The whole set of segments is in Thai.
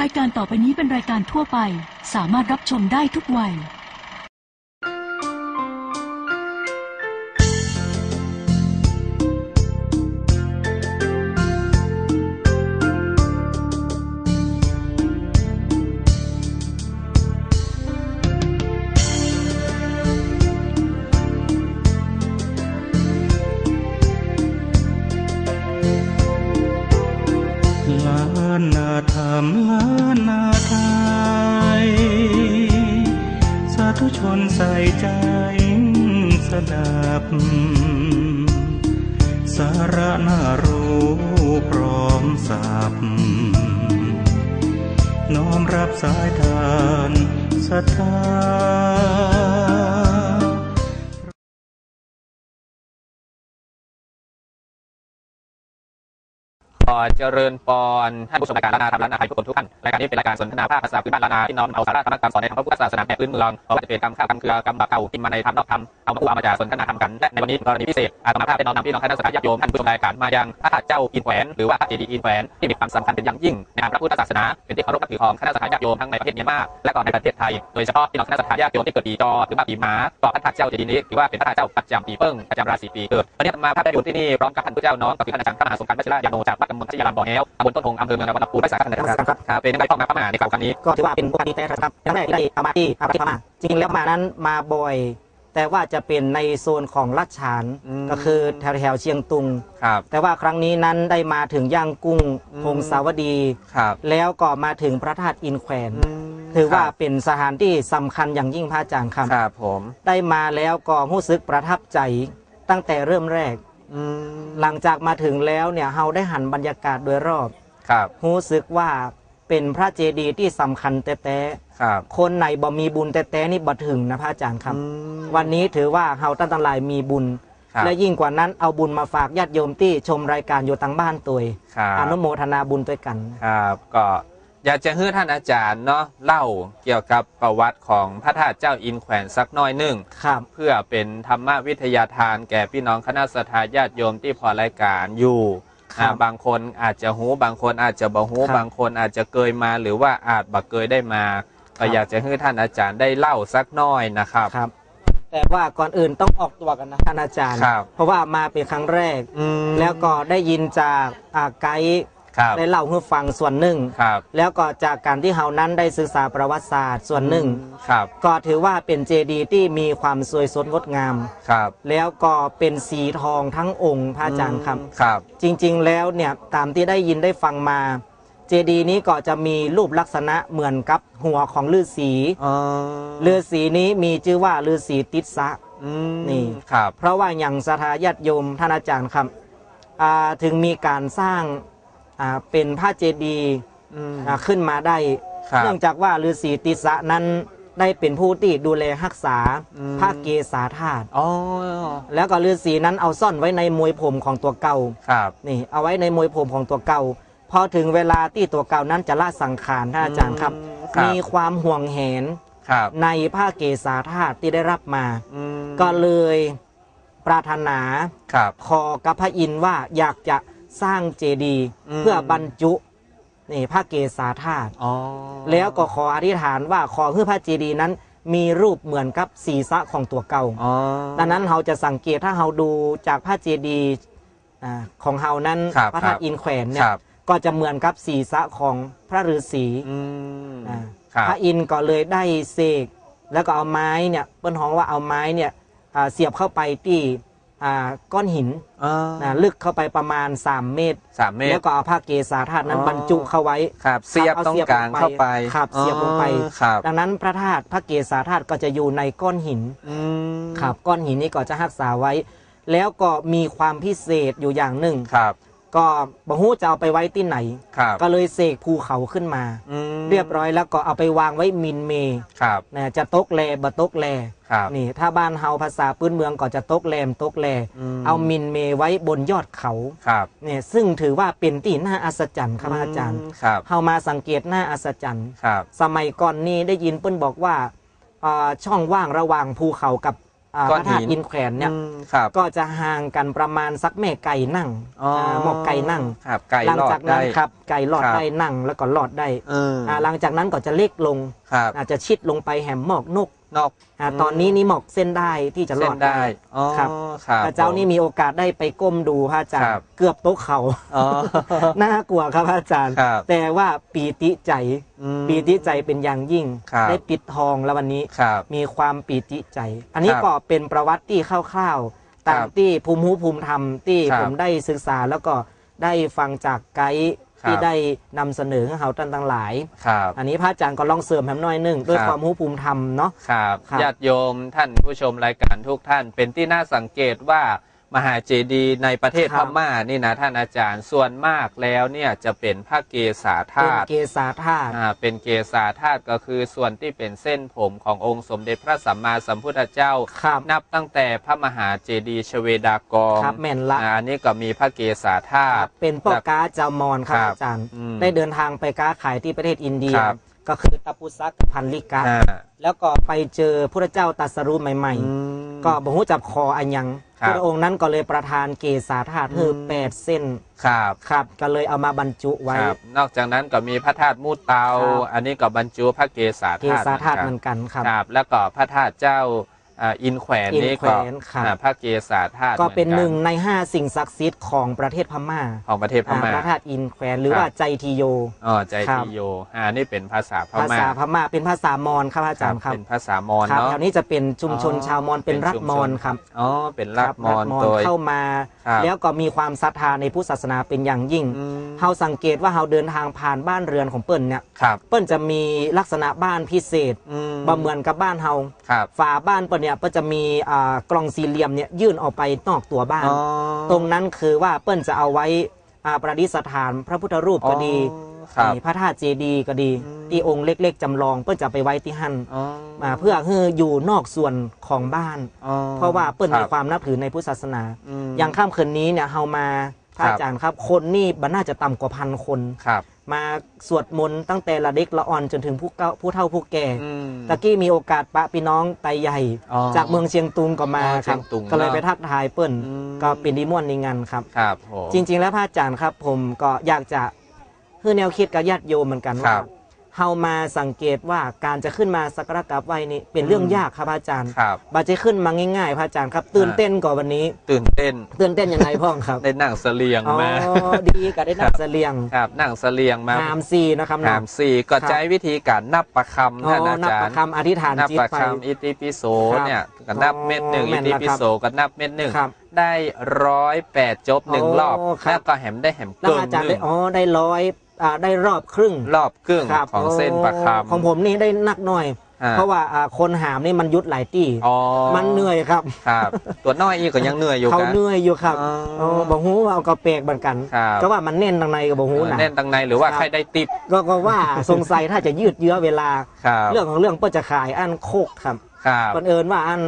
รายการต่อไปนี้เป็นรายการทั่วไป สามารถรับชมได้ทุกวัย ลานนา ธรรมล้านนาไทย สาธุชนใส่ใจสดับ สาระน่ารู้พร้อมสับน้อมรับสายทานศรัทธา ขอเจริญปอนท่านผู้ชมรายการล้านนาธรรมล้านนาไทยทุกคนทุกท่านรายการนี้เป็นรายการสนทนาภาคภาษาพื้นบ้านล้านนาที่น้อมเอาสาระธรรมะคำสอนในทางพระพุทธศาสนาแผ่พื้นเมืองเพราะว่าจะเป็นกรรมข้าวกรรมเกลือกรรมบาปเก่ากินมาในธรรมนอกธรรมเอามาคู่เอามาจากสนทนาธรรมกันและในวันนี้กรณีพิเศษอาตมาภาพได้น้อมนำพี่น้องคณะสัตยาติโยมท่านผู้ชมรายการมายังพระเจ้าอินแขวนหรือว่าพระเจดีย์อินแขวนที่มีความสำคัญเป็นอย่างยิ่งในทางพระพุทธศาสนาเป็นที่เคารพนับถือของคณะสัตยาติโยมทั้งในประเทศเมียนมาและก็ในประเทศไทยโดยเฉพาะพี่น้องคณะสัตยาติโยมที่เกิดปีจอหรือว่าปีม้าก็พระเจ้าเจดีย์นี้ถือว่าเป็นพระเจ้าประจำปีเปิ้งประจำราศีปีเกิดวันนี้อาตมาภาพได้อยู่ที่นี่พร้อมกับท่านผู้เจ้าน้องกับท่านอาจารย์พระมหาสมการวชิระยาโนจากวัดกำมลชัยยารามบ่อแห้วตำบลต้นทงอำเภอเมืองจังหวัดลำพูนภาษากันนะครับครับเป็นยังไงบ้างครับพระมหาในครั้งนี้ก็ถือว่าเป็นโอกาสดีแต่ครับครั้งแรกที่ได้เอามาที่ประเทศพม่าจริงๆแล้วมานั้นมาบ่อย แต่ว่าจะเป็นในโซนของลัดฉานอืมก็คือแถวแถวๆเชียงตุงครับแต่ว่าครั้งนี้นั้นได้มาถึงย่างกุ้งอืมพงศาวดีครับแล้วก็มาถึงพระธาตุอินแขวนถือว่าเป็นสถานที่สำคัญอย่างยิ่งพระอาจารย์ครับครับผม ได้มาแล้วก็รู้สึกประทับใจตั้งแต่เริ่มแรกอืม หลังจากมาถึงแล้วเนี่ยเราได้หันบรรยากาศโดยรอบ ครับรู้สึกว่าเป็นพระเจดีย์ที่สำคัญแต่แต่ครับคนไหนบ่มีบุญแต่แต่นี่บ่ถึงนะพระอาจารย์ครับ วันนี้ถือว่าเฮาตั้งแตหลายมีบุญครับและยิ่งกว่านั้นเอาบุญมาฝากญาติโยมที่ชมรายการอยู่ทางบ้านตัวครับอนุโมทนาบุญด้วยกัน ครับก็ อยากจะให้ท่านอาจารย์เนาะเล่าเกี่ยวกับประวัติของพระธาตุเจ้าอินแขวนสักหน้อยหนึ่งครับ เพื่อเป็นธรรมวิทยาทานแก่พี่น้องคณะสัตยาติโยมที่พอรายการอยู่ครับอ่าบางคนอาจจะหูบางคนอาจจะบ่หูครับบางคนอาจจะเกยมาหรือว่าอาจบ่เกยได้มาครัก็บ อยากจะให้ท่านอาจารย์ได้เล่าสักหน้อยนะครับ ครับ แต่ว่าก่อนอื่นต้องออกตัวกันนะท่านอาจารย์ ครับ เพราะว่ามาเป็นครั้งแรก อืมแล้วก็ได้ยินจากอ่าไกด์ ครับได้เล่าให้ฟังส่วนหนึ่ง ครับแล้วก็จากการที่เฮานั้นได้ศึกษาประวัติศาสตร์ส่วนหนึ่ง ครับก็ถือว่าเป็นเจดีย์ที่มีความสวยสดงดงาม ครับแล้วก็เป็นสีทองทั้งองค์พระอาจารย์ครับ ครับ จริงๆแล้วเนี่ยตามที่ได้ยินได้ฟังมา เจดีย์นี้ก็จะมีรูปลักษณะเหมือนกับหัวของฤาษีอ๋อฤาษีนี้มีชื่อว่าฤาษีติสสะ อืมนี่ ครับ เพราะว่าอย่างสถาญาติโยมท่านอาจารย์ครับอ่าถึงมีการสร้าง อ่าเป็นพระเจดีย์อืม อ่าขึ้นมาได้ ครับเนื่องจากว่าฤาษีติสสะนั้นได้เป็นผู้ที่ดูแลรักษาอืม พระเกศาธาตุอ๋อแล้วก็ฤาษีนั้นเอาซ่อนไว้ในมวยผมของตัวเก่า ครับ นี่เอาไว้ในมวยผมของตัวเก่า พอถึงเวลาที่ตัวเก่านั้นจะละสังขารท่านอาจารย์ครับ อืมครับ มีความห่วงแหนครับในพระเกศาธาตุที่ได้รับมา อืมก็เลยปรารถนา ครับ ขอกับพระอินทร์ว่าอยากจะ สร้างเจดีย์อืมเพื่อบรรจุนี่พระเกศาธาตุอ๋อแล้วก็ขออธิษฐานว่าขอให้พระเจดีย์นั้น มีรูปเหมือนกับศีรษะของตัวเก่าอ๋อดังนั้นเราจะสังเกตถ้าเราดูจากพระเจดีย์อ่าของเรานั้นครับพระธาครัตุบอินแขวนเนี่คยรับก็จะเหมือนกับศีรษะของพระฤาษีอืมอ่าครับพระอินทร์ก็เลยได้เสกแล้วก็เอาไม้เนี่ยเปิ้นฮ้องว่าเอาไม้เนี่ยอ่าเสียบเข้าไปที่ อ่าก้อนหินอ่า นะลึกเข้าไปประมาณ 3 เมตร สามเมตแล้รวก็เอาผ้าเกศาธาตุนั้นอ๋อ บรรจุเข้าไว้ ครับ เสียบเอาตรงเสียบกลางลงไปเข้าไปครับเสียบลงไป อ๋อครับดังนั้นพระธาตุพระเกศาธาตุก็จะอยู่ในก้อนหิน อืมครับก้อนหินนี้ก็จะรักษาไว้ แล้วก็มีความพิเศษอยู่อย่างหนึ่ง ครับ ก็บ่ฮู้จะเอาไปไว้ที่ไหน ครับก็เลยเสกภูเขาขึ้นมา อืมเรียบร้อยแล้วก็เอาไปวางไว้มินเมครับ นะจะตกแลบ่ตกแลครับนี่ ถ้าบ้านเฮาภาษาพื้นเมืองก็จะตกแลมตกแลอืมเอามินเมไว้บนยอดเขาครับเนี่ยซึ่งถือว่าเป็นที่น่าอัศจรรย์ครับอาจารย์มครับ เฮามาสังเกตน่าอัศจรรย์ ครับ สมัยก่อนนี้ได้ยินเปิ้นบอกว่าอ่าช่องว่างระหว่างภูเขากับอ่าก้ พอนระธาตุหินอินแขวนเนี่ยอืมครับก็จะห่างกันประมาณสักแม่ไก่นั่งอ๋ออ่าหมอกไก่นั่งครับไก่หลังรอจาดกนั้นได้ครับไก่หลอดครับได้นั่งแล้วก็หลอดได้เออออ่าหลังจากนั้นก็จะเล็กลงครับอาจจะชิดลงไปแหมหมอกนก นอกอ่าตอนนี้นี่หมอกเส้นได้ที่จะหลเส้อนด ได้อ๋อครับครับพระเจ้านี่มีโอกาสได้ไปก้มดูพระอาจารครัย์บเกือบโต๊ะเขา อ๋อ น่ากลัวครับพระอาจารย์ ครับแต่ว่าปีติใจ อืม ปีติใจเป็นอย่างยิ่ง ครับ ได้ปิดทองแล้ววันนี้ ครับ มีความปีติใจ อันนี้ครับก็เป็นประวัติที่คร่าวๆ ตามครับที่ภูมิหูภูมิธรรมที่ครับผมได้ศึกษาแล้วก็ได้ฟังจากไกด์ครับ ที่ได้นำเสนอให้เขาตั้งทั้งหลายครับอันนี้พระอาจารย์ก็ลองเสริมแหมหน่อยหนึ่งด้วยครับความหูภูมิธรรมเนาะครับครับญาติโยมท่านผู้ชมรายการทุกท่านเป็นที่น่าสังเกตว่า มหาเจดีย์ในประเทศครัพบม่านี่นะท่านอาจารย์ส่วนมากแล้วเนี่ยจะเป็นพระเกศาเป็นธาตุเกษาธาตุอ่าเป็นเกศาธาตุก็คือส่วนที่เป็นเส้นผมขององค์สมเด็จพระสัมมาสัมพุทธเจ้าครับนับตั้งแต่พระมหาเจดีย์ชเวดากองครับแม่นละอ่าอันนี้ก็มีพระเกศาธาครัตุบเป็นพ่อค้าเจ้ามอนครับครับอาจารย์อืมได้เดินทางไปค้าขายที่ประเทศอินเดียครับก็คือตะปุซักพันลิกะอ่าแล้วก็ไปเจอพระเจ้าตรัสรู้ใหม่อืมๆก็บอกว่าจับคออันยังครับ พระองค์นั้นก็เลยประทานเกศาธาตุคือแปดเส้นครับครับก็เลยเอามาบรรจุไว้ครับนอกจากนั้นก็มีพระธาตุมูเตาครับอันนี้ก็บรรจุพระเกศาเกธาตุศาธาตุเหเหมืมืออนนกันครับครับ แล้วก็พระธาตุเจ้า อ่าอินแขวนอินนี่แขวก็นครับอ่าพระเกศาธาตุก็เป็นมือหนึ่งในห้าสิ่งศักดิ์สิทธิ์ของประเทศพม่าของประเทศพอ่าม่า พระธาตุอินแขวนหรือครับ ว่าใจทีโย อ๋อใจครับ ทีโยอ่านี่เป็นภาษาพภาม่าษาพม่าเป็นภาษามอญครับอาจารย์ครับเป็นภาษามอญครับเนาะแถวนี้จะเป็นชุมชนอ๋อชาวมอญเป็นเป็นรัฐชุมมชอนญครับ อ๋อเป็นรัฐมอญครับโดย เข้ามา ครับแล้วก็มีความศรัทธาในพุทธศาสนาเป็นอย่างยิ่ง อืม เฮาสังเกตว่าเฮาเดินทางผ่านบ้านเรือนของเปิ้ลเนี่ย ครับเปิ้ลจะมีลักษณะบ้านพิเศษอืมบ่เหมือนกับบ้านเฮาครับ ฝาบ้านเปิ้ลเนี่ยเปิ้ลจะมีอ่ากล่องสี่เหลี่ยมเนี่ยยื่นออกไปนอกตัวบ้าน อ๋อ ตรงนั้นคือว่าเปิ้ลจะเอาไว้อ่าประดิษฐานพระพุทธรูปก็ดีอ๋อครับ พระธาตุเจดีย์ก็ดีอืมที่องค์เล็ก ๆจำลองเปิ้ลจะไปไว้ที่หั่นอ๋อมาเพื่อให้อยู่นอกส่วนของบ้าน อ๋อ เพราะว่าเปิ้ลคมีรับความนับถือในพุทธศาสนามอย่างข้ามคืนนี้เนี่ยเฮามาพระครับ อาจารย์ครับ คนนี่บันน่าจะต่ำกว่าพันคน ครับ มาสวดมนต์ตั้งแต่ละเด็กละอ่อนจนถึงผู้เก่าผู้เฒ่าผู้แก่อืม ตะกี้มีโอกาสปะพี่น้องไตใหญ่ อ๋อจากเมืองเชียงตุงก็มาอ๋อครับเชียงตุงก็เลยเนอะไปทักทายเปิ้ลอืม ก็เป็นดีม่วนในงานครับ ครับผม จริง ๆ แล้วพระอาจารย์ครับผมก็อยากจะคือแนวคิดกับญาติโยมเหมือนกันคว่ารับ เฮามาสังเกตว่าการจะขึ้นมาสักการะกราบไหว้นี่เป็นเรื่องอืมยากครับพระอาจารย์ครับบาจะขึ้นมาง่ายๆพระอาจารย์ครับ ตื่นเต้นกว่าวันนี้ ตื่นเต้น ตื่นเต้นยังไงพ่องครับได้นั่งเสลียงอ๋อมาดีก็ได้นับเสลียงครับนั่งเสลียงมาหามซีนะครับหามสี่ก็ครับใช้วิธีการนับประคำอ๋อท่านอานับจารประย์คำอธิษฐานนับจิตประไปคำอิติปิโสครับเนี่ยก็นับอ๋อเม็ดหนึ่งแม่อินติแล้วปิครับโสก็นับเม็ดหนึ่งครับได้ร้อยแปดจบหนึ่งโอ้รอบครับแล้วก็แหมได้แหมแล้วเกินอาจารย์หได้นึ่งอ๋อได้ร้อย อ่าได้รอบครึ่งรอบครึ่งครับของเส้นประคโอ้ำของผมนี่ได้นักหน่อยอ่าเพราะว่าอ่าคนหามนี่มันยุดหลายที่อ๋อมันเหนื่อยครับครับตัวน้อยอีกก็ยังเหนื่อยอยู่เขากันเหนื่อยอยู่ครับอ๋อโอ้บอกหูว่าเอากระเปกเหมือนกันครับก็ว่ามันแน่นตรงในกับบอกหูนะแน่นตังในหรือว่าครับใครได้ติปก็ก็ว่าสงสัยถ้าจะยืดเยื้อเวลาครับเรื่องของเรื่องเปิ้ลจะขายอันโคกครับครับบังเอิญว่าอัน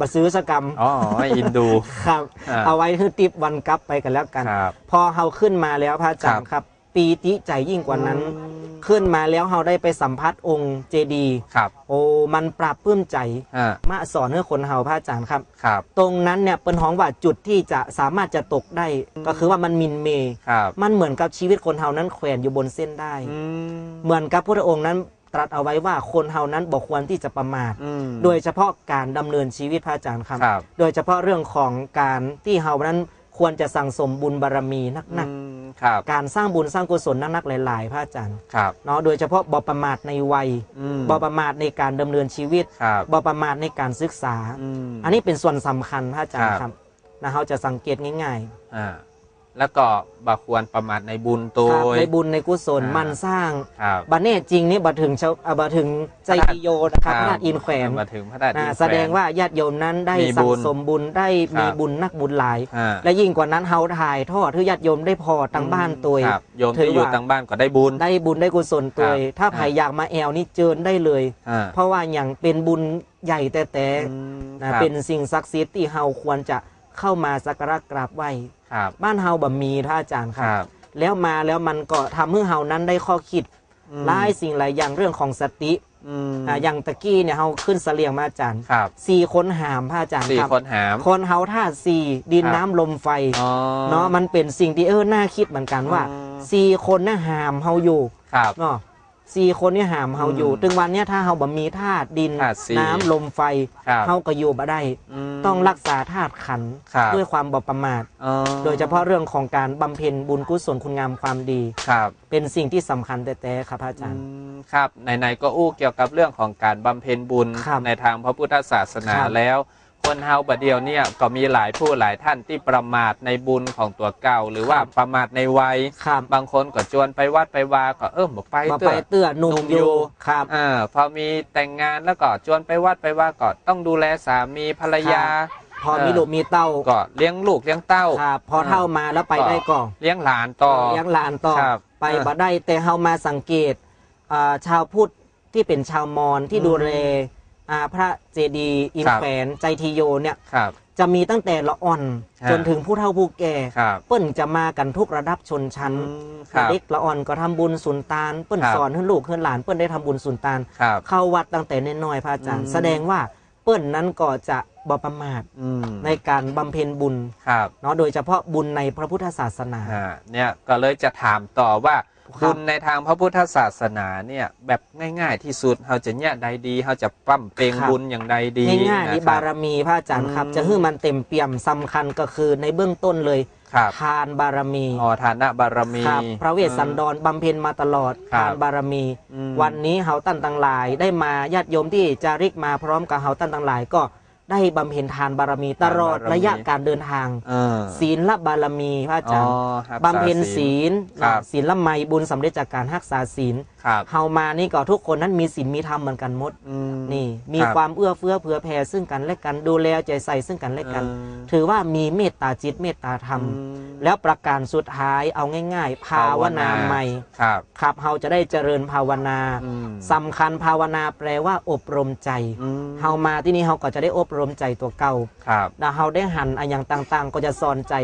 บัซื้อสกรรม อ๋ออินดู ครับอ่าเอาไว้คือติปวันกลับไปกันแล้วกันครับพอเฮาขึ้นมาแล้วพระอาจารย์ครับ ปีติใจยิ่งกว่านั้นอืมขึ้นมาแล้วเฮาได้ไปสัมผัสองค์เจดีย์ครับ โอ้มันปราบปลื้มใจอ่า มาสอนให้คนเฮาพระอาจารย์ครับ ครับ ตรงนั้นเนี่ยเป็นห้องว่าจุดที่จะสามารถจะตกได้ ก็คือว่ามันมินเม ครับมันเหมือนกับชีวิตคนเฮานั้นแขวนอยู่บนเส้นได้ อืมเหมือนกับพระองค์นั้นตรัสเอาไว้ว่าคนเฮานั้นบอกควรที่จะประมาท อืม โดยเฉพาะการดำเนินชีวิตพระอาจารย์ครับ ครับ โดยเฉพาะเรื่องของการที่เฮานั้น ควรจะสั่งสมบุญบารมีนักอืมครับๆ การสร้างบุญสร้างกุศลนักๆหลาย ๆ พระอาจารย์ครับ เนาะโดยเฉพาะบอประมาทในวัยอืม บอประมาทในการดำเนินชีวิตครับบอประมาทในการศึกษาอืมอันนี้เป็นส่วนสำคัญพระอาจารย์ครับครับนะเราจะสังเกตง่าย อ่า แล้วก็บาควรประมาทในบุญตัๆวครับในบุญในกุศลอ่ามัมันสร้างครับบัเน่จริงนี่บัถึงเชาอ่าบัถึงใจกิโยนะครับพระธาตุอินแขวนมาถึงพระธาตุอินนะแขวนแสดงว่าญาติโยมนั้นได้มีสั่บุงญสมบุญได้ครับมีบุญนักบุญหลายอ่าและยิ่งกว่านั้นเฮาถ่ายทอดให้ญาติโยมได้พอตั้งบ้านตัวครับโยมถือที่อยู่ว่าทางบ้านก็ได้บุญ ได้บุญได้กุศลตัวครับถ้าใครอ่าอยากมาแอลนี่เจิญได้เลยอ่าเพราะว่าอย่างเป็นบุญใหญ่แต่แต่อืมนะครับเป็นสิ่งศักดิ์สิทธิ์ที่เฮาควรจะเข้ามาสักการะกราบไหว้ ครับ บ้านเฮาบ่มีท่านอาจารย์คครับรับแล้วมาแล้วมันก็ทำให้เฮานั้นได้ข้อคิดอืมหลายสิ่งหลายอย่างเรื่องของสติอืมอ่าอย่างตะกี้เนี่ยเขาขึ้นเสลียงมาอาจารย์ครับสี่คนหามพระอาจารย์สี่ครับ คนหาม คนเฮาท่าตุสี่ดินครับ น้ำลมไฟ อ๋อ เนาะมันเป็นสิ่งที่เออน่าคิดเหมือนกันว่าอ๋อสี่คนน่ะหามเฮาอยู่ครับ เนาะ สี่คนนี่หามเฮาอยู่ อืมถึงวันเนี้ยถ้าเฮาบ่มีธาตุดิน ธาตุสี่น้ำลมไฟครับเฮาก็อยู่บ่ได้มต้องรักษาธาตุขันธ์ครับ ด้วยความบ่ประมาท อ๋อโดยเฉพาะเรื่องของการบำเพ็ญบุญกุศลคุณงามความดี ครับเป็นสิ่งที่สำคัญแต่แต่ครับพระอาจารย์อืมครับไหนๆก็อู้เกี่ยวกับเรื่องของการบำเพ็ญบุญครับในทางพระพุทธศาสนาครับแล้ว คนเฮาบัดเดียวเนี่ยก็มีหลายผู้หลายท่านที่ประมาทในบุญของตัวเก่า หรือว่าประมาทในวัยครับบางคนก็จวนไปวัดไปวาก็เอิ่มบอกไปมาเถไปอะเตื้อหนุ่หนุ่มมออยู่ยู่ครับอ่าพอมีแต่งงานแล้วก็จวนไปวัดไปว่าก็ต้องดูแลสามีภรรยา พอมีลูกมีเต้าก็เลี้ยงลูกเลี้ยงเต้า ครับพอเท่ามาแล้วไปได้ก่อนเลี้ยงหลานต่อ เลี้ยงหลานต่อครับไปเออบ่ได้แต่เฮามาสังเกตอ่าชาวพุทธที่เป็นชาวมอญที่อืมดูแลอ่า พระเจดีย์อินครับแขวนใจทีโยเนี่ยครับจะมีตั้งแต่ละอ่อนฮะจนถึงผู้เฒ่าผู้แก่ครับเปิ้นจะมากันทุกระดับชนชั้นอืมครับเด็กละอ่อนก็ทำบุญสุนตานเปิ้นครับสอนให้ลูกให้หลานเปิ้นได้ทำบุญสุนตานครับเข้าวัดตั้งแต่น้อยๆพระอาจารย์อืมแสดงว่าเปิ้นนั้นก็จะบ่ประมาทอืมในการบำเพ็ญบุญครับเนาะโดยเฉพาะบุญในพระพุทธศาสนาอ่าเนี่ยก็เลยจะถามต่อว่า ครับบุญในทางพระพุทธศาสนาเนี่ยแบบง่ายๆ ที่สุดเราจะเนี่ยใดดีเราจะปั้มเปลงบุญอย่างใดดีง่ายๆนี่ะคบารมีพระอาจารย์ครับอืมจะให้มันเต็มเปี่ยมสำคัญก็คือในเบื้องต้นเลยครับทานบารมีอ๋อฐานะบารมีครับพระเวสสันดรบำเพ็ญมาตลอดครับทานบารมีอืมวันนี้เฮาตั้นตังหลาย ได้มาญาติโยมที่จาริกมาพร้อมกับเฮาตั้นตังหลายก็ ได้บำเพ็ญทานบารมีตลอดทานบารมีระยะการเดินทาง เออ ศีลละบารมีพระอาจารย์อ๋อครับบำเพ็ญศีลครับศีลละไมบุญสำเร็จจากการรักษาศีล ครับ เฮามานี่ก็ทุกคนนั้นมีศีลมีธรรมเหมือนกันหมดอืมนี่ มีรับ ความเอื้อเฟื้อเผื่อแผ่ซึ่งกันและกันดูแลใจใส่ซึ่งกันและกัน เออ ถือว่ามีเมตตาจิตเมตตาธรรมอืมแล้วประการสุดท้ายเอาง่ายๆภาวนา ใหม่ ครับ ครับเฮาจะได้เจริญภาวนาอืม สำคัญภาวนาแปลว่าอบรมใจ อืมเฮามาที่นี่เฮาก็จะได้อบรมใจตัวเก่าครับนะเฮาได้หันอะอย่างต่างๆ ก็จะสอนใจ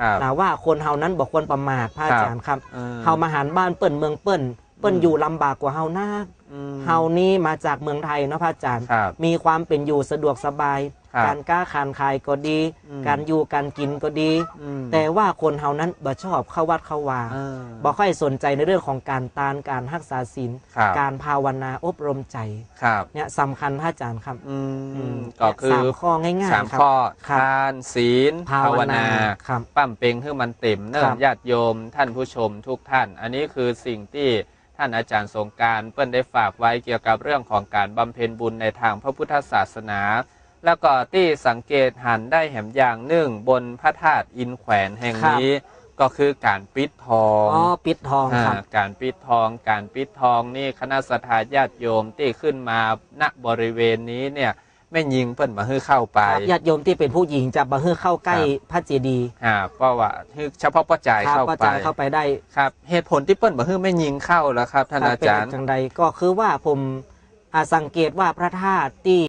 ครับ นะว่าคนเฮานั้นบอกควรประมาทพระอาจารย์ครับออ เฮามาหันบ้านเปิ้นเมืองเปิ้น เปิ้นอืมอยู่ลำบากกว่าเฮานาอืม เฮานี่มาจากเมืองไทยเนาะพระอาจารย์ ครับมีความเป็นอยู่สะดวกสบาย ครับการค้าขานขายก็ดี อืม การอยู่การกินก็ดี อืมแต่ว่าคนเฮานั้นบ่ชอบเข้าวัดเข้าวา เออ บ่ค่อยสนใจในเรื่องของการตานการรักษาศีลครับ การภาวนาอบรมใจครับ เนี่ยสำคัญพระอาจารย์ครับอือืมมก็คือ สามข้อง่ายๆสามครับ ข้อครับทานศีล ภาภาววนานาครับ ปั้มเปงให้มันเต็มเนิ่ครันบญาติโยมท่านผู้ชมทุกท่าน อันนี้คือสิ่งที่ ท่านอาจารย์สงกรารเปิ้นได้ฝากไว้เกี่ยวกับเรื่องของการบำเพ็ญบุญในทางพระพุทธศาสนา แล้วก็ที่สังเกตหันได้แหมอย่างหนึ่งบนพระธาตุอินแขวนแห่งนี้ก็คือการปิดทองอ๋อปิดทองครับอ่าการปิดทอง การปิดทองนี่คณะสทาญาติโยมที่ขึ้นมาณบริเวณนี้เนี่ย ไม่ยิงเปิ้นมาให้เข้าไปครับญาติโยมที่เป็นผู้หญิงจะบ่ให้เข้าใกล้ครับพระเจดีย์อ่าเพราะว่าเฉพาะป้าจ่ายครับเข้าก็ไปจะเข้าไปได้ครับ เหตุผลที่เปิ้ลบอกให้ไม่ยิงเข้าแล้วครับท่านอาจารย์เป็นจังใดก็คือว่าผมอ่าสังเกตว่าพระธาตุที่